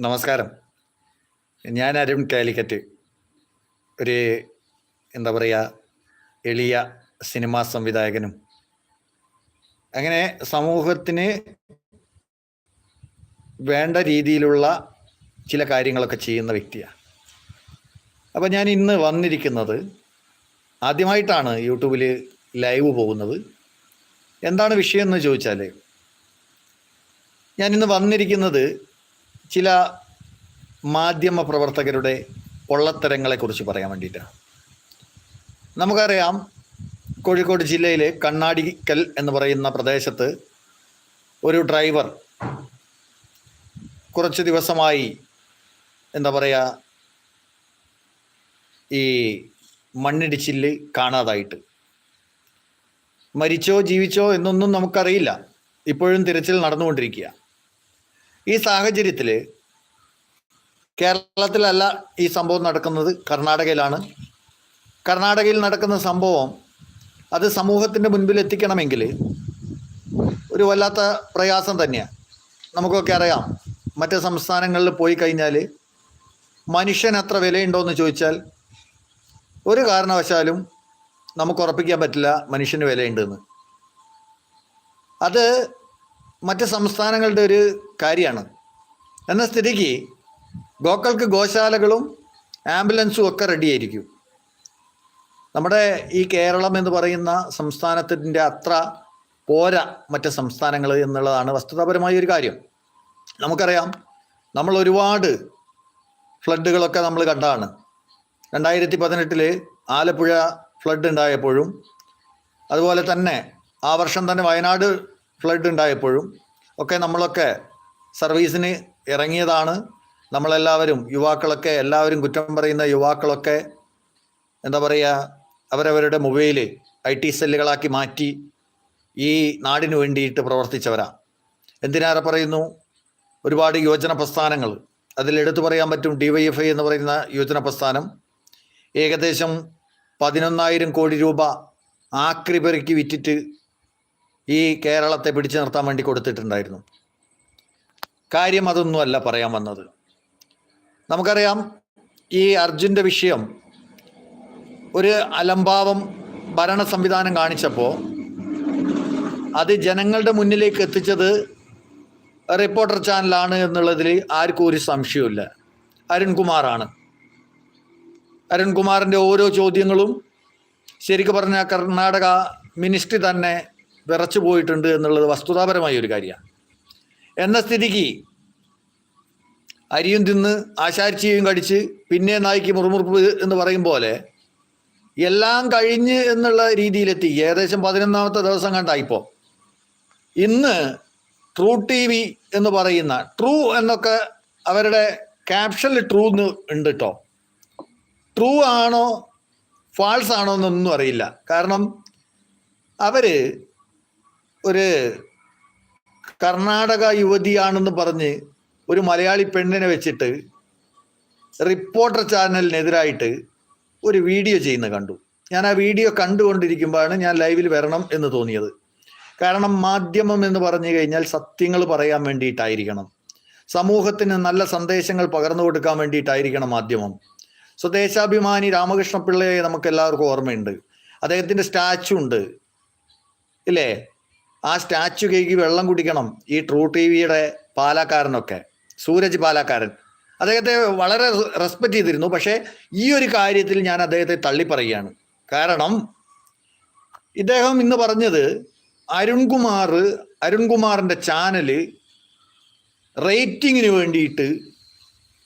നമസ്കാരം. ഞാൻ അരുൺ കാലിക്കറ്റ്. ഒരു എന്താ പറയുക എളിയ സിനിമാ സംവിധായകനും. അങ്ങനെ സമൂഹത്തിന് വേണ്ട രീതിയിലുള്ള ചില കാര്യങ്ങളൊക്കെ ചെയ്യുന്ന വ്യക്തിയാണ്. അപ്പോൾ ഞാൻ ഇന്ന് വന്നിരിക്കുന്നത് ആദ്യമായിട്ടാണ് യൂട്യൂബിൽ ലൈവ് പോകുന്നത്. എന്താണ് വിഷയം എന്ന് ചോദിച്ചാൽ ഞാൻ ഇന്ന് വന്നിരിക്കുന്നത് ചില മാധ്യമ പ്രവർത്തകരുടെ പൊള്ളത്തരങ്ങളെക്കുറിച്ച് പറയാൻ വേണ്ടിയിട്ടാണ് നമുക്കറിയാം കോഴിക്കോട് ജില്ലയിലെ കണ്ണാടിക്കൽ എന്ന് പറയുന്ന പ്രദേശത്ത് ഒരു ഡ്രൈവർ കുറച്ച് ദിവസമായി എന്താ പറയുക ഈ മണ്ണിടിച്ചിൽ കാണാതായിട്ട്. മരിച്ചോ ജീവിച്ചോ എന്നൊന്നും നമുക്കറിയില്ല. ഇപ്പോഴും തിരച്ചിൽ നടന്നുകൊണ്ടിരിക്കുക. ഈ സാഹചര്യത്തിൽ കേരളത്തിലല്ല ഈ സംഭവം നടക്കുന്നത് കർണാടകയിലാണ്. കർണാടകയിൽ നടക്കുന്ന സംഭവം അത് സമൂഹത്തിന്റെ മുൻപിൽ എത്തിക്കണമെങ്കിൽ ഒരു വല്ലാത്ത പ്രയാസം തന്നെയാണ് നമുക്കൊക്കെ അറിയാം മറ്റ് സംസ്ഥാനങ്ങളിൽ പോയി കഴിഞ്ഞാൽ മനുഷ്യൻ അത്ര വിലയുണ്ടോയെന്ന് ചോദിച്ചാൽ ഒരു കാരണവശാലും നമുക്ക് ഉറപ്പിക്കാൻ പറ്റില്ല മനുഷ്യന് വിലയുണ്ടെന്ന്. അത് മറ്റ് സംസ്ഥാനങ്ങളുടെ ഒരു കാര്യമാണ്. എന്ന സ്ഥിതിക്ക് ഗോക്കൾക്ക് ഗോശാലകളും ആംബുലൻസും ഒക്കെ റെഡിയായിരിക്കും. നമ്മുടെ ഈ കേരളം എന്ന് പറയുന്ന സംസ്ഥാനത്തിന്റെ അത്ര പോരാ മറ്റ് സംസ്ഥാനങ്ങൾ എന്നുള്ളതാണ് വസ്തുതാപരമായ ഒരു കാര്യം. നമുക്കറിയാം നമ്മൾ ഒരുപാട് ഫ്ലഡുകളൊക്കെ നമ്മൾ കണ്ടാണ് രണ്ടായിരത്തി പതിനെട്ടിൽ ആലപ്പുഴ ഫ്ലഡ് ഉണ്ടായപ്പോഴും അതുപോലെ തന്നെ ആ വർഷം തന്നെ വയനാട് ഫ്ലഡ് ഉണ്ടായപ്പോഴും ഒക്കെ നമ്മളൊക്കെ സർവീസിന് ഇറങ്ങിയതാണ്. നമ്മളെല്ലാവരും യുവാക്കളൊക്കെ എല്ലാവരും കുറ്റം പറയുന്ന യുവാക്കളൊക്കെ എന്താ പറയുക അവരവരുടെ മൊബൈൽ ഐ ടി സെല്ലുകളാക്കി മാറ്റി ഈ നാടിനു വേണ്ടിയിട്ട് പ്രവർത്തിച്ചവരാ. എന്തിനേറെ പറയുന്നു? ഒരുപാട് യുവജന പ്രസ്ഥാനങ്ങൾ. അതിലെടുത്തു പറയാൻ പറ്റും ഡി വൈ എഫ് ഐ എന്ന് പറയുന്ന യുവജന പ്രസ്ഥാനം. ഏകദേശം പതിനൊന്നായിരം കോടി രൂപ ആക്രി പെറുക്കി വിറ്റിട്ട് ഈ കേരളത്തെ പിടിച്ചു നിർത്താൻ വേണ്ടി കൊടുത്തിട്ടുണ്ടായിരുന്നു. കാര്യം അതൊന്നുമല്ല പറയാൻ വന്നത്. നമുക്കറിയാം ഈ അർജുന്റെ വിഷയം ഒരു അലംഭാവം ഭരണ സംവിധാനം കാണിച്ചപ്പോൾ അത് ജനങ്ങളുടെ മുന്നിലേക്ക് എത്തിച്ചത് റിപ്പോർട്ടർ ചാനലാണ് എന്നുള്ളതിൽ ആർക്കും ഒരു സംശയമില്ല അരുൺകുമാറാണ്. അരുൺകുമാറിന്റെ ഓരോ ചോദ്യങ്ങളും ശരിക്കും പറഞ്ഞാൽ കർണാടക മിനിസ്ട്രി തന്നെ വിറച്ചു പോയിട്ടുണ്ട് എന്നുള്ളത് വസ്തുതാപരമായ ഒരു കാര്യമാണ്. എന്ന സ്ഥിതിക്ക് അരിയും തിന്ന് ആശാരിച്ചിയും കടിച്ച് പിന്നെ നായിക്ക് മുറുമുറുപ്പ് എന്ന് പറയും പോലെ എല്ലാം കഴിഞ്ഞ് എന്നുള്ള രീതിയിലെത്തി. ഏകദേശം പതിനൊന്നാമത്തെ ദിവസം കണ്ടായിപ്പോൾ ഇന്ന് ട്രൂ ടി വി എന്ന് പറയുന്ന ട്രൂ എന്നൊക്കെ അവരുടെ ക്യാപ്ഷനിൽ ട്രൂ എന്ന് ഉണ്ട് കേട്ടോ ട്രൂ ആണോ ഫാൾസ് ആണോ എന്നൊന്നും അറിയില്ല. കാരണം അവർ ഒരു കർണാടക യുവതിയാണെന്ന് പറഞ്ഞ് ഒരു മലയാളി പെണ്ണിനെ വെച്ചിട്ട് റിപ്പോർട്ടർ ചാനലിനെതിരായിട്ട് ഒരു വീഡിയോ ചെയ്യുന്ന കണ്ടു. ഞാൻ ആ വീഡിയോ കണ്ടുകൊണ്ടിരിക്കുമ്പോഴാണ് ഞാൻ ലൈവിൽ വരണം എന്ന് തോന്നിയത്. കാരണം മാധ്യമം എന്ന് പറഞ്ഞു കഴിഞ്ഞാൽ സത്യങ്ങൾ പറയാൻ വേണ്ടിയിട്ടായിരിക്കണം. സമൂഹത്തിന് നല്ല സന്ദേശങ്ങൾ പകർന്നു കൊടുക്കാൻ വേണ്ടിയിട്ടായിരിക്കണം മാധ്യമം. സ്വദേശാഭിമാനി രാമകൃഷ്ണ പിള്ളയെ നമുക്ക് എല്ലാവർക്കും ഓർമ്മയുണ്ട്. അദ്ദേഹത്തിന്റെ സ്റ്റാച്ചു ഉണ്ട്. ഇല്ലേ? ആ സ്റ്റാച്ചു കേക്ക് വെള്ളം കുടിക്കണം ഈ ട്രൂ ടി വിയുടെ പാലാക്കാരനൊക്കെ സൂരജ് പാലാക്കാരൻ. അദ്ദേഹത്തെ വളരെ റെസ്പെക്ട് ചെയ്തിരുന്നു. പക്ഷേ ഈ ഒരു കാര്യത്തിൽ ഞാൻ അദ്ദേഹത്തെ തള്ളി പറയുകയാണ് കാരണം ഇദ്ദേഹം ഇന്ന് പറഞ്ഞത് അരുൺകുമാർ അരുൺകുമാറിന്റെ ചാനൽ റേറ്റിങ്ങിന് വേണ്ടിയിട്ട്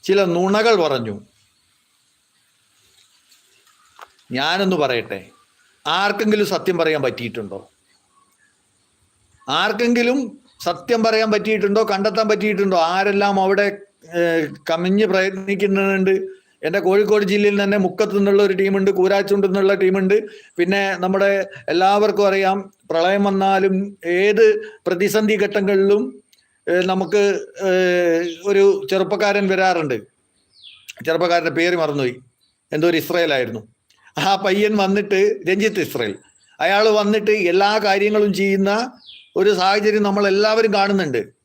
ചില നുണകൾ പറഞ്ഞു. ഞാനൊന്ന് പറയട്ടെ. ആർക്കെങ്കിലും സത്യം പറയാൻ പറ്റിയിട്ടുണ്ടോ? ആർക്കെങ്കിലും സത്യം പറയാൻ പറ്റിയിട്ടുണ്ടോ കണ്ടെത്താൻ പറ്റിയിട്ടുണ്ടോ? ആരെല്ലാം അവിടെ കമിഞ്ഞ് പ്രയത്നിക്കുന്നുണ്ട്? എന്റെ കോഴിക്കോട് ജില്ലയിൽ തന്നെ മുക്കത്തു നിന്നുള്ള ഒരു ടീമുണ്ട് കൂരാച്ചുണ്ട് എന്നുള്ള ടീമുണ്ട്. പിന്നെ നമ്മുടെ എല്ലാവർക്കും അറിയാം പ്രളയം വന്നാലും ഏത് പ്രതിസന്ധി ഘട്ടങ്ങളിലും നമുക്ക് ഒരു ചെറുപ്പക്കാരൻ വരാറുണ്ട്. ചെറുപ്പക്കാരന്റെ പേര് മറന്നുപോയി. എന്തോ ഒരു ഇസ്രയേലായിരുന്നു. ആ പയ്യൻ വന്നിട്ട് രഞ്ജിത്ത് ഇസ്രയേൽ. അയാൾ വന്നിട്ട് എല്ലാ കാര്യങ്ങളും ചെയ്യുന്ന ഒരു സാഹചര്യം നമ്മൾ എല്ലാവരും കാണുന്നുണ്ട്.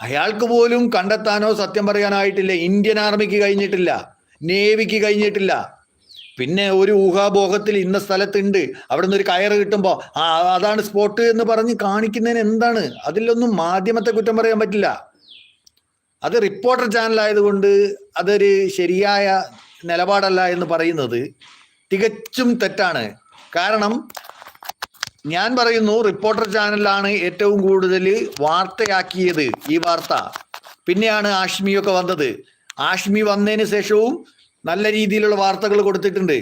അയാൾക്ക് പോലും കണ്ടെത്താനോ സത്യം പറയാനായിട്ടില്ല. ഇന്ത്യൻ ആർമിക്ക് കഴിഞ്ഞിട്ടില്ല. നേവിക്ക് കഴിഞ്ഞിട്ടില്ല. പിന്നെ ഒരു ഊഹാബോഹത്തിൽ ഇന്ന സ്ഥലത്തുണ്ട്. അവിടെ നിന്ന് ഒരു കയറ് കിട്ടുമ്പോൾ ആ അതാണ് സ്പോട്ട് എന്ന് പറഞ്ഞ് കാണിക്കുന്നതിന് എന്താണ്? അതിലൊന്നും മാധ്യമത്തെ കുറ്റം പറയാൻ പറ്റില്ല. അത് റിപ്പോർട്ടർ ചാനലായതുകൊണ്ട് അതൊരു ശരിയായ നിലപാടല്ല എന്ന് പറയുന്നത് തികച്ചും തെറ്റാണ്. കാരണം ഞാൻ പറയുന്നു റിപ്പോർട്ടർ ചാനലാണ് ഏറ്റവും കൂടുതൽ വാർത്തയാക്കിയത് ഈ വാർത്ത. പിന്നെയാണ് ആഷ്മിയൊക്കെ വന്നത്. ആഷ്മി വന്നതിന് ശേഷവും നല്ല രീതിയിലുള്ള വാർത്തകൾ കൊടുത്തിട്ടുണ്ട്.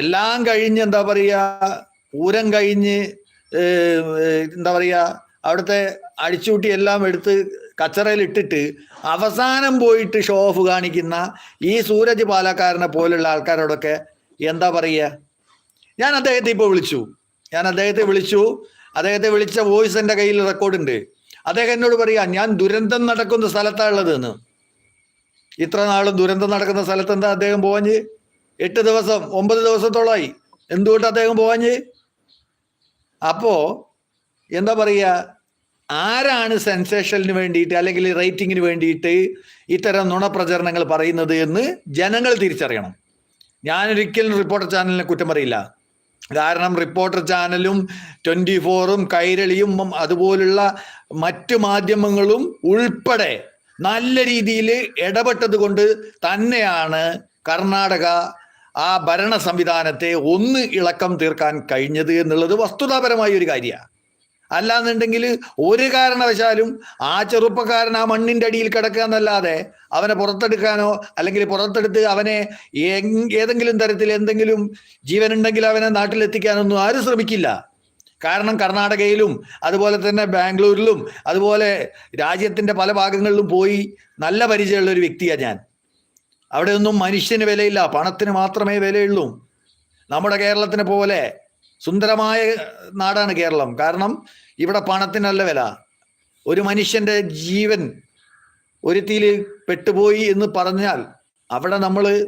എല്ലാം കഴിഞ്ഞ് എന്താ പറയുക പൂരം കഴിഞ്ഞ് എന്താ പറയുക അവിടുത്തെ അടിച്ചുകൂട്ടി എല്ലാം എടുത്ത് കച്ചറയിൽ ഇട്ടിട്ട് അവസാനം പോയിട്ട് ഷോ ഓഫ് കാണിക്കുന്ന ഈ സൂരജ് പാലക്കാരനെ പോലുള്ള ആൾക്കാരോടൊക്കെ എന്താ പറയുക ഞാൻ അദ്ദേഹത്തെ ഇപ്പോൾ വിളിച്ചു. ഞാൻ അദ്ദേഹത്തെ വിളിച്ചു. അദ്ദേഹത്തെ വിളിച്ച വോയിസ് എന്റെ കയ്യിൽ റെക്കോർഡുണ്ട് അദ്ദേഹം എന്നോട് പറയാ ഞാൻ ദുരന്തം നടക്കുന്ന സ്ഥലത്താണ് ഉള്ളത് എന്ന് ഇത്ര നാളും ദുരന്തം നടക്കുന്ന സ്ഥലത്ത് എന്താ അദ്ദേഹം പോവാഞ്ഞ് എട്ട് ദിവസം ഒമ്പത് ദിവസത്തോളമായി. എന്തുകൊണ്ട് അദ്ദേഹം പോവാഞ്ഞ് അപ്പോ എന്താ പറയുക ആരാണ് സെൻസേഷനിന് വേണ്ടിയിട്ട് അല്ലെങ്കിൽ റേറ്റിങ്ങിന് വേണ്ടിയിട്ട് ഇത്തരം നുണപ്രചരണങ്ങൾ പറയുന്നത് എന്ന് ജനങ്ങൾ തിരിച്ചറിയണം. ഞാനൊരിക്കലും റിപ്പോർട്ടർ ചാനലിനെ കുറ്റം പറയില്ല. കാരണം റിപ്പോർട്ടർ ചാനലും ട്വന്റി ഫോറും കൈരളിയും അതുപോലുള്ള മറ്റു മാധ്യമങ്ങളും ഉൾപ്പെടെ നല്ല രീതിയിൽ ഇടപെട്ടത് കൊണ്ട് തന്നെയാണ് കർണാടക ആ ഭരണ സംവിധാനത്തെ ഒന്ന് ഇളക്കം തീർക്കാൻ കഴിഞ്ഞത് എന്നുള്ളത് വസ്തുതാപരമായ ഒരു കാര്യമാണ്. അല്ലാന്നുണ്ടെങ്കിൽ ഒരു കാരണവശാലും ആ ചെറുപ്പക്കാരൻ ആ മണ്ണിന്റെ അടിയിൽ കിടക്കുക എന്നല്ലാതെ അവനെ പുറത്തെടുക്കാനോ അല്ലെങ്കിൽ പുറത്തെടുത്ത് അവനെ ഏതെങ്കിലും തരത്തിൽ എന്തെങ്കിലും ജീവനുണ്ടെങ്കിൽ അവനെ നാട്ടിലെത്തിക്കാനൊന്നും ആരും ശ്രമിക്കില്ല. കാരണം കർണാടകയിലും അതുപോലെ തന്നെ ബാംഗ്ലൂരിലും അതുപോലെ രാജ്യത്തിന്റെ പല ഭാഗങ്ങളിലും പോയി നല്ല പരിചയമുള്ള ഒരു വ്യക്തിയാണ് ഞാൻ. അവിടെയൊന്നും മനുഷ്യന് വിലയില്ല പണത്തിന് മാത്രമേ വിലയുള്ളൂ. നമ്മുടെ കേരളത്തിനെ പോലെ സുന്ദരമായ നാടാണ് കേരളം. കാരണം ഇവിടെ പണത്തിനല്ല വില. ഒരു മനുഷ്യന്റെ ജീവൻ ഒരുത്തിയിൽ പെട്ടുപോയി എന്ന് പറഞ്ഞാൽ അവിടെ നമ്മൾ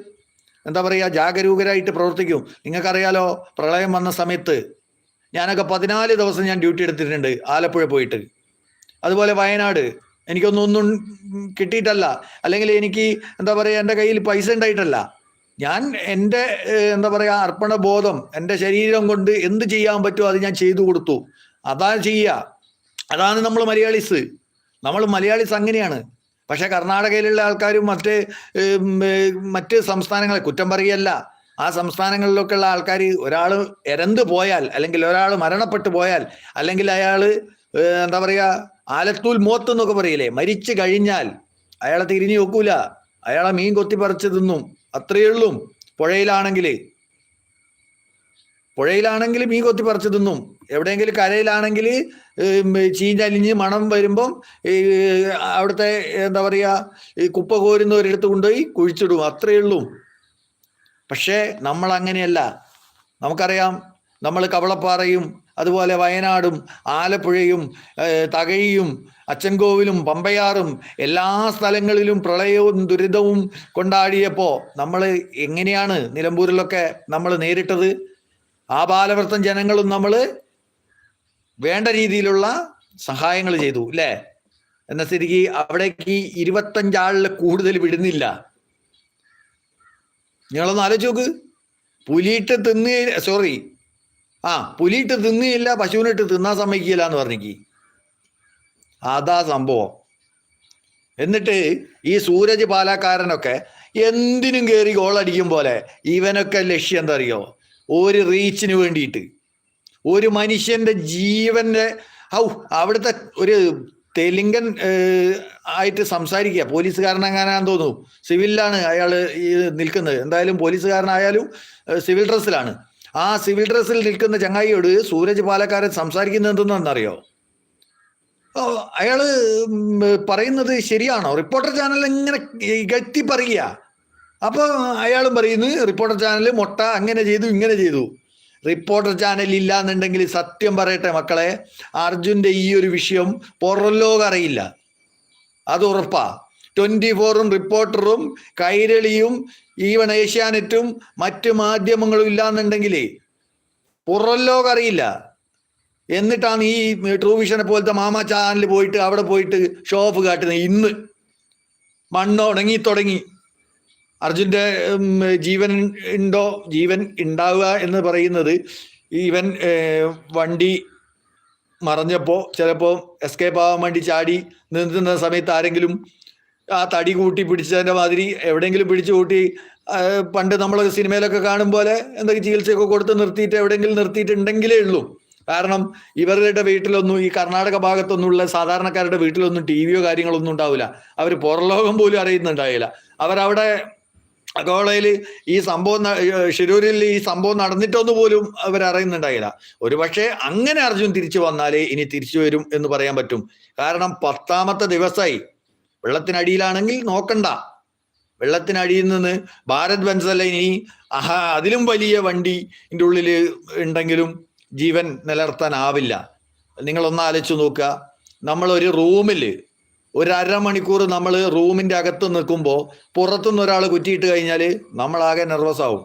എന്താ പറയുക ജാഗരൂകരായിട്ട് പ്രവർത്തിക്കും. നിങ്ങൾക്കറിയാലോ പ്രളയം വന്ന സമയത്ത് ഞാനൊക്കെ പതിനാല് ദിവസം ഞാൻ ഡ്യൂട്ടി എടുത്തിട്ടുണ്ട് ആലപ്പുഴ പോയിട്ട്. അതുപോലെ വയനാട്. എനിക്കൊന്നും ഒന്നും കിട്ടിയിട്ടല്ല. അല്ലെങ്കിൽ എനിക്ക് എന്താ പറയുക എന്റെ കയ്യിൽ പൈസ ഉണ്ടായിട്ടല്ല. ഞാൻ എന്റെ എന്താ പറയുക അർപ്പണ ബോധം എന്റെ ശരീരം കൊണ്ട് എന്ത് ചെയ്യാൻ പറ്റുമോ അത് ഞാൻ ചെയ്തു കൊടുത്തു. അതാണ് ചെയ്യുക. അതാണ് നമ്മൾ മലയാളീസ്. നമ്മൾ മലയാളീസ് അങ്ങനെയാണ്. പക്ഷെ കർണാടകയിലുള്ള ആൾക്കാരും മറ്റ് മറ്റ് സംസ്ഥാനങ്ങളെ കുറ്റം പറയല്ല ആ സംസ്ഥാനങ്ങളിലൊക്കെ ഉള്ള ആൾക്കാർ ഒരാൾ എരന്ത് പോയാൽ അല്ലെങ്കിൽ ഒരാൾ മരണപ്പെട്ടു പോയാൽ അല്ലെങ്കിൽ അയാൾ എന്താ പറയുക ആലത്തൂൽ മോത്ത് എന്നൊക്കെ പറയില്ലേ മരിച്ചു കഴിഞ്ഞാൽ അയാളെ തിരിഞ്ഞു നോക്കൂല. അയാളെ മീൻ കൊത്തി പറിച്ചു തിന്നും. അത്രയേ ഉള്ളൂ. പുഴയിലാണെങ്കിൽ പുഴയിലാണെങ്കിൽ മീൻ കൊത്തി പറിച്ചു തിന്നും. എവിടെയെങ്കിലും കരയിലാണെങ്കിൽ ചീഞ്ഞലിഞ്ഞ് മണം വരുമ്പം അവിടുത്തെ എന്താ പറയുക ഈ കുപ്പ കോരുന്നവരെടുത്ത് കൊണ്ടുപോയി കുഴിച്ചിടും. അത്രയേ ഉള്ളൂ. പക്ഷേ നമ്മൾ അങ്ങനെയല്ല നമുക്കറിയാം നമ്മൾ കവളപ്പാറയും അതുപോലെ വയനാടും ആലപ്പുഴയും തകഴിയും അച്ചൻകോവിലും പമ്പയാറും എല്ലാ സ്ഥലങ്ങളിലും പ്രളയവും ദുരിതവും കൊണ്ടാടിയപ്പോൾ നമ്മൾ എങ്ങനെയാണ് നിലമ്പൂരിലൊക്കെ നമ്മൾ നേരിട്ടത്? ആ ബാലവൃത്തം ജനങ്ങളും നമ്മൾ വേണ്ട രീതിയിലുള്ള സഹായങ്ങൾ ചെയ്തു അല്ലേ എന്ന സ്ഥിതിക്ക് അവിടേക്ക് ഇരുപത്തഞ്ചാളിൽ കൂടുതൽ വിടുന്നില്ല. നിങ്ങളൊന്ന് ആലോചിച്ച് നോക്ക്. പുലിയിട്ട് തിന്ന് സോറി ആ പുലിയിട്ട് തിന്നുകയില്ല പശുവിനിട്ട് തിന്നാൻ സമ്മതിക്കില്ല എന്ന് പറഞ്ഞിക്ക്. അതാ സംഭവം. എന്നിട്ട് ഈ സൂരജ് പാലക്കാരനൊക്കെ എന്തിനും കയറി ഗോളടിക്കും പോലെ ഇവനൊക്കെ ലക്ഷ്യം എന്താ അറിയോ? ഒരു റീച്ചിന് വേണ്ടിയിട്ട്. ഒരു മനുഷ്യന്റെ ജീവന്റെ ഔ അവിടുത്തെ ഒരു തെലുങ്കൻ ആയിട്ട് സംസാരിക്കുക. പോലീസുകാരനങ്ങാനാന്ന് തോന്നുന്നു. സിവിലിലാണ് അയാൾ ഈ നിൽക്കുന്നത്. എന്തായാലും പോലീസുകാരനായാലും സിവിൽ ഡ്രസ്സിലാണ്. ആ സിവിൽ ഡ്രസ്സിൽ നിൽക്കുന്ന ചങ്ങായിയോട് സൂരജ് പാലക്കാരൻ സംസാരിക്കുന്നത് എന്തെന്നറിയോ അയാൾ പറയുന്നത് ശരിയാണോ? റിപ്പോർട്ടർ ചാനൽ ഇങ്ങനെ ഇകഴ്ത്തി പറയുക അപ്പൊ അയാളും പറയുന്നു റിപ്പോർട്ടർ ചാനൽ മുട്ട അങ്ങനെ ചെയ്തു ഇങ്ങനെ ചെയ്തു. റിപ്പോർട്ടർ ചാനൽ ഇല്ല എന്നുണ്ടെങ്കിൽ സത്യം പറയട്ടെ മക്കളെ അർജുന്റെ ഈ ഒരു വിഷയം പുറലോകം അറിയില്ല. അത് ഉറപ്പാ. ട്വന്റി ഫോറും റിപ്പോർട്ടറും കൈരളിയും ഈവൺ ഏഷ്യാനെറ്റും മറ്റ് മാധ്യമങ്ങളും ഇല്ലാന്നുണ്ടെങ്കിലേ പുറം ലോകം അറിയില്ല. എന്നിട്ടാണ് ഈ ട്രൂ വിഷനെ പോലത്തെ മാമ ചാനൽ പോയിട്ട് അവിടെ പോയിട്ട് ഷോ ഓഫ് കാട്ടുന്നത്. ഇന്ന് മണ്ണ് ഉണങ്ങി തുടങ്ങി. അർജുന്റെ ജീവൻ ഉണ്ടോ? ജീവൻ ഉണ്ടാവുക എന്ന് പറയുന്നത് ഈവൻ വണ്ടി മറഞ്ഞപ്പോ ചിലപ്പോ എസ്കേപ്പ് ആവാൻ വേണ്ടി ചാടി നിൽക്കുന്ന സമയത്ത് ആരെങ്കിലും ആ തടി കൂട്ടി പിടിച്ചതിന്റെ മാതിരി എവിടെയെങ്കിലും പിടിച്ചു കൂട്ടി പണ്ട് നമ്മൾ സിനിമയിലൊക്കെ കാണും പോലെ എന്തൊക്കെ ചികിത്സയൊക്കെ കൊടുത്ത് നിർത്തിയിട്ട് എവിടെയെങ്കിലും നിർത്തിയിട്ടുണ്ടെങ്കിലേ ഉള്ളൂ. കാരണം ഇവരുടെ വീട്ടിലൊന്നും ഈ കർണാടക ഭാഗത്തൊന്നുമുള്ള സാധാരണക്കാരുടെ വീട്ടിലൊന്നും ടി വിയോ കാര്യങ്ങളൊന്നും ഉണ്ടാവില്ല. അവർ പുറലോകം പോലും അറിയുന്നുണ്ടാവില്ല അവരവിടെ അഗോളയിൽ ഈ സംഭവം ഷിരൂരിൽ ഈ സംഭവം നടന്നിട്ടൊന്നു പോലും അവർ അറിയുന്നുണ്ടായില്ല. ഒരു പക്ഷേ അങ്ങനെ അർജുൻ തിരിച്ചു വന്നാലേ ഇനി തിരിച്ചു വരും എന്ന് പറയാൻ പറ്റും. കാരണം പത്താമത്തെ ദിവസമായി വെള്ളത്തിനടിയിലാണെങ്കിൽ നോക്കണ്ട. വെള്ളത്തിനടിയിൽ നിന്ന് ഭാരത് ബൻസല ഇനി ആഹാ അതിലും വലിയ വണ്ടി ഇതിന്റെ ഉള്ളിൽ ഉണ്ടെങ്കിലും ജീവൻ നിലനിർത്താനാവില്ല. നിങ്ങളൊന്ന് ആലോചിച്ച് നോക്കുക. നമ്മളൊരു റൂമിൽ ഒരു അരമണിക്കൂർ നമ്മൾ റൂമിന്റെ അകത്ത് നിൽക്കുമ്പോൾ പുറത്തുനിന്ന് ഒരാൾ കുറ്റിയിട്ട് കഴിഞ്ഞാൽ നമ്മളാകെ നെർവസ് ആവും.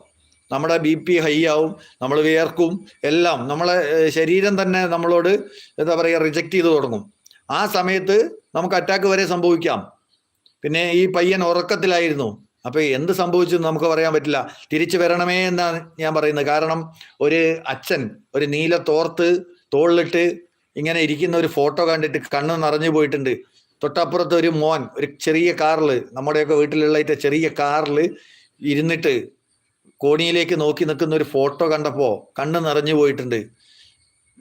നമ്മുടെ ബി പി ഹൈ ആവും നമ്മൾ വിയർക്കും എല്ലാം നമ്മളെ ശരീരം തന്നെ നമ്മളോട് എന്താ പറയുക റിജക്റ്റ് ചെയ്ത് തുടങ്ങും. ആ സമയത്ത് നമുക്ക് അറ്റാക്ക് വരെ സംഭവിക്കാം. പിന്നെ ഈ പയ്യൻ ഉറക്കത്തിലായിരുന്നു. അപ്പോൾ എന്ത് സംഭവിച്ചെന്ന് നമുക്ക് പറയാൻ പറ്റില്ല. തിരിച്ചു വരണമേ എന്നാണ് ഞാൻ പറയുന്നത്. കാരണം ഒരു അച്ഛൻ ഒരു നീല തോർത്ത് തോളിലിട്ട് ഇങ്ങനെ ഇരിക്കുന്ന ഒരു ഫോട്ടോ കണ്ടിട്ട് കണ്ണ് നിറഞ്ഞു പോയിട്ടുണ്ട്. തൊട്ടപ്പുറത്ത് ഒരു മോൻ ഒരു ചെറിയ കാറിൽ നമ്മുടെയൊക്കെ വീട്ടിലുള്ള ചെറിയ കാറിൽ ഇരുന്നിട്ട് കോണിയിലേക്ക് നോക്കി നിൽക്കുന്ന ഒരു ഫോട്ടോ കണ്ടപ്പോൾ കണ്ണ് നിറഞ്ഞു പോയിട്ടുണ്ട്.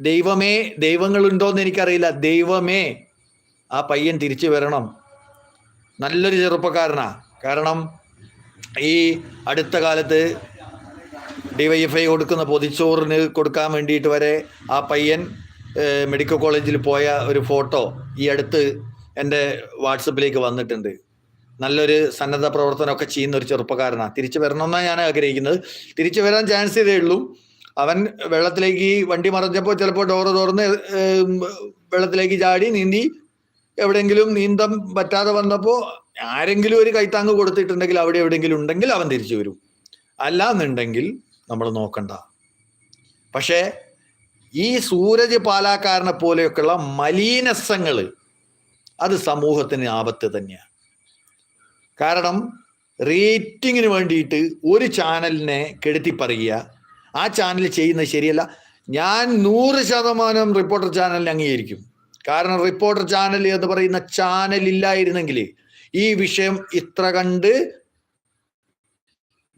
ദൈവമേ ദൈവങ്ങളുണ്ടോയെന്ന് എനിക്കറിയില്ല. ദൈവമേ ആ പയ്യൻ തിരിച്ചു വരണം. നല്ലൊരു ചെറുപ്പക്കാരനാ. കാരണം ഈ അടുത്ത കാലത്ത് ഡിവൈഎഫ്ഐ കൊടുക്കുന്ന പൊതിച്ചോറിന് കൊടുക്കാൻ വേണ്ടിയിട്ട് വരെ ആ പയ്യൻ മെഡിക്കൽ കോളേജിൽ പോയ ഒരു ഫോട്ടോ ഈ അടുത്ത് എന്റെ വാട്സപ്പിലേക്ക് വന്നിട്ടുണ്ട്. നല്ലൊരു സന്നദ്ധ പ്രവർത്തനമൊക്കെ ചെയ്യുന്ന ഒരു ചെറുപ്പക്കാരനാണ് തിരിച്ചു വരണമെന്നാണ് ഞാൻ ആഗ്രഹിക്കുന്നത്. തിരിച്ചു വരാൻ ചാൻസ് ഇതേ ഉള്ളൂ. അവൻ വെള്ളത്തിലേക്ക് വണ്ടി മറിഞ്ഞപ്പോൾ ചിലപ്പോൾ ഡോറ് തുറന്ന് വെള്ളത്തിലേക്ക് ചാടി നീന്തി എവിടെയെങ്കിലും നീന്തം പറ്റാതെ വന്നപ്പോൾ ആരെങ്കിലും ഒരു കൈത്താങ് കൊടുത്തിട്ടുണ്ടെങ്കിൽ അവിടെ എവിടെയെങ്കിലും ഉണ്ടെങ്കിൽ അവൻ തിരിച്ചു വരും. അല്ല എന്നുണ്ടെങ്കിൽ നമ്മൾ നോക്കണ്ട. പക്ഷേ ഈ സൂരജ് പാലാക്കാരനെ പോലെയൊക്കെയുള്ള മലീനസങ്ങൾ അത് സമൂഹത്തിന് ആപത്ത് തന്നെയാണ്. കാരണം റേറ്റിങ്ങിന് വേണ്ടിയിട്ട് ഒരു ചാനലിനെ കെടുത്തി പറയുക ആ ചാനൽ ചെയ്യുന്നത് ശരിയല്ല. ഞാൻ നൂറ് ശതമാനം റിപ്പോർട്ടർ ചാനലിനെ അംഗീകരിക്കും. കാരണം റിപ്പോർട്ടർ ചാനൽ എന്ന് പറയുന്ന ചാനൽ ഇല്ലായിരുന്നെങ്കിൽ ഈ വിഷയം ഇത്ര കണ്ട്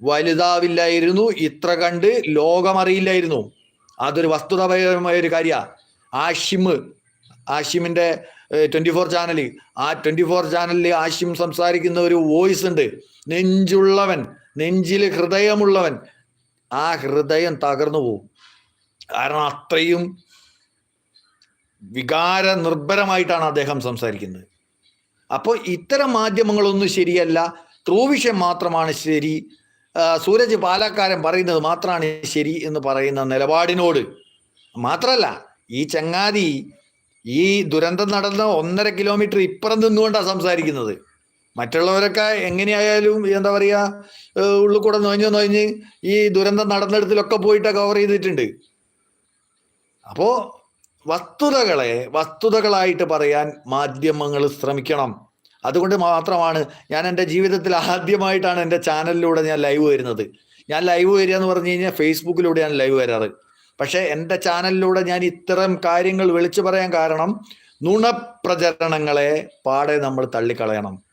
വലുതാവില്ലായിരുന്നു ഇത്ര കണ്ട് ലോകമറിയില്ലായിരുന്നു. അതൊരു വസ്തുതാപരമായ ഒരു കാര്യമാണ് ആഷിം ആഷിമിന്റെ ട്വന്റി ഫോർ ചാനൽ ആ ട്വന്റി ഫോർ ചാനലിൽ ആഷിം സംസാരിക്കുന്ന ഒരു വോയിസ് ഉണ്ട്. നെഞ്ചുള്ളവൻ നെഞ്ചിൽ ഹൃദയമുള്ളവൻ. ആ ഹൃദയം തകർന്നു പോകും കാരണം അത്രയും വികാര നിർഭരമായിട്ടാണ് അദ്ദേഹം സംസാരിക്കുന്നത്. അപ്പോൾ ഇത്തരം മാധ്യമങ്ങളൊന്നും ശരിയല്ല. ത്രൂവിഷയം മാത്രമാണ് ശരി. സൂരജ് പാലക്കാരൻ പറയുന്നത് മാത്രമാണ് ശരി എന്ന് പറയുന്ന നിലപാടിനോട് മാത്രല്ല ഈ ചങ്ങാതി ഈ ദുരന്തം നടന്ന ഒന്നര കിലോമീറ്റർ ഇപ്പുറം നിന്നുകൊണ്ടാണ് സംസാരിക്കുന്നത്. മറ്റുള്ളവരൊക്കെ എങ്ങനെയായാലും എന്താ പറയാ ഉള്ളിൽ കൂടെ നൊഞ്ഞ് നൊഞ്ഞ് ഈ ദുരന്തം നടന്നിടത്തിലൊക്കെ പോയിട്ട് കവർ ചെയ്തിട്ടുണ്ട്. അപ്പോ വസ്തുതകളെ വസ്തുതകളായിട്ട് പറയാൻ മാധ്യമങ്ങൾ ശ്രമിക്കണം. അതുകൊണ്ട് മാത്രമാണ് ഞാൻ എന്റെ ജീവിതത്തിൽ ആദ്യമായിട്ടാണ് എന്റെ ചാനലിലൂടെ ഞാൻ ലൈവ് വരുന്നത്. ഞാൻ ലൈവ് വരിക എന്ന് പറഞ്ഞു കഴിഞ്ഞാൽ ഫേസ്ബുക്കിലൂടെ ഞാൻ ലൈവ് വരാറ്. പക്ഷേ എന്റെ ചാനലിലൂടെ ഞാൻ ഇത്തരം കാര്യങ്ങൾ വിളിച്ചു പറയാൻ കാരണം നുണപ്രചരണങ്ങളെ പാടെ നമ്മൾ തള്ളിക്കളയണം.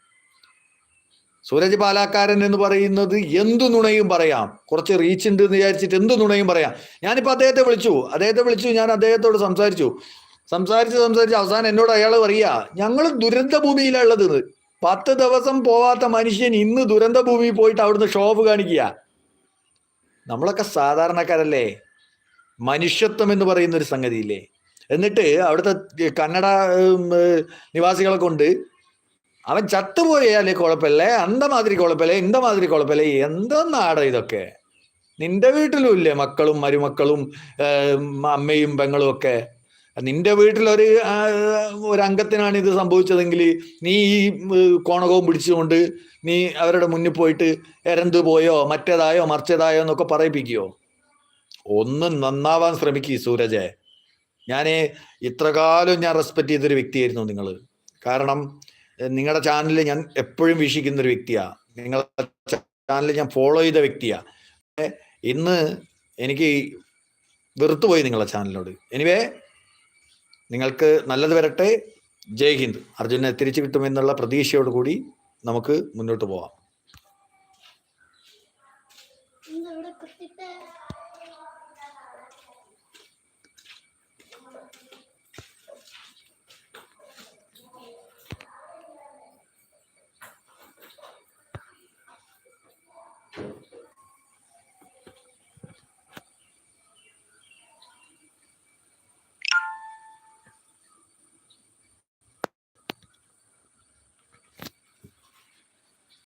സൂരജ് പാലാക്കാരൻ എന്ന് പറയുന്നത് എന്തു നുണയും പറയാം. കുറച്ച് റീച്ച് ഉണ്ട് എന്ന് വിചാരിച്ചിട്ട് എന്ത് നുണയും പറയാം. ഞാനിപ്പോൾ അദ്ദേഹത്തെ വിളിച്ചു. അദ്ദേഹത്തെ വിളിച്ചു ഞാൻ അദ്ദേഹത്തോട് സംസാരിച്ചു. സംസാരിച്ച് സംസാരിച്ച് അവസാനം എന്നോട് അയാൾ പറയുക ഞങ്ങൾ ദുരന്ത ഭൂമിയിലുള്ളത് പത്ത് ദിവസം പോവാത്ത മനുഷ്യൻ ഇന്ന് ദുരന്ത ഭൂമിയിൽ പോയിട്ട് അവിടുന്ന് ഷോഫ് കാണിക്കുക. നമ്മളൊക്കെ സാധാരണക്കാരല്ലേ? മനുഷ്യത്വം എന്ന് പറയുന്ന ഒരു സംഗതിയില്ലേ? എന്നിട്ട് അവിടുത്തെ കന്നഡ നിവാസികളെ കൊണ്ട് അവൻ ചത്തുപോയാലേ കുഴപ്പമില്ലേ അന്ത മാതിരി കുഴപ്പമില്ലേ ഇന്ത മാതിരി കുഴപ്പമില്ലേ എന്തെന്നാടാ ഇതൊക്കെ? നിന്റെ വീട്ടിലും ഇല്ലേ മക്കളും മരുമക്കളും അമ്മയും പെങ്ങളും ഒക്കെ? നിന്റെ വീട്ടിലൊരു ഒരു അംഗത്തിനാണ് ഇത് സംഭവിച്ചതെങ്കിൽ നീ ഈ കോണകവും പിടിച്ചുകൊണ്ട് നീ അവരുടെ മുന്നിൽ പോയിട്ട് എരന്ത് പോയോ മറ്റേതായോ മറിച്ചതായോ എന്നൊക്കെ പറയിപ്പിക്കുകയോ ഒന്നും നന്നാവാൻ ശ്രമിക്കുക സൂരജെ. ഞാൻ ഇത്രകാലം ഞാൻ റെസ്പെക്ട് ചെയ്തൊരു വ്യക്തിയായിരുന്നു നിങ്ങൾ കാരണം നിങ്ങളുടെ ചാനൽ ഞാൻ എപ്പോഴും വീക്ഷിക്കുന്ന ഒരു വ്യക്തിയാണ് നിങ്ങളുടെ ചാനൽ ഞാൻ ഫോളോ ചെയ്ത വ്യക്തിയാണ് ഇന്ന് എനിക്ക് വെറുത്തുപോയി നിങ്ങളുടെ ചാനലിനോട് എനിവേ നിങ്ങൾക്ക് നല്ലത് വരട്ടെ. ജയ് ഹിന്ദ്. അർജുനെ തിരിച്ചു കിട്ടുമെന്നുള്ള പ്രതീക്ഷയോടുകൂടി നമുക്ക് മുന്നോട്ട് പോവാം.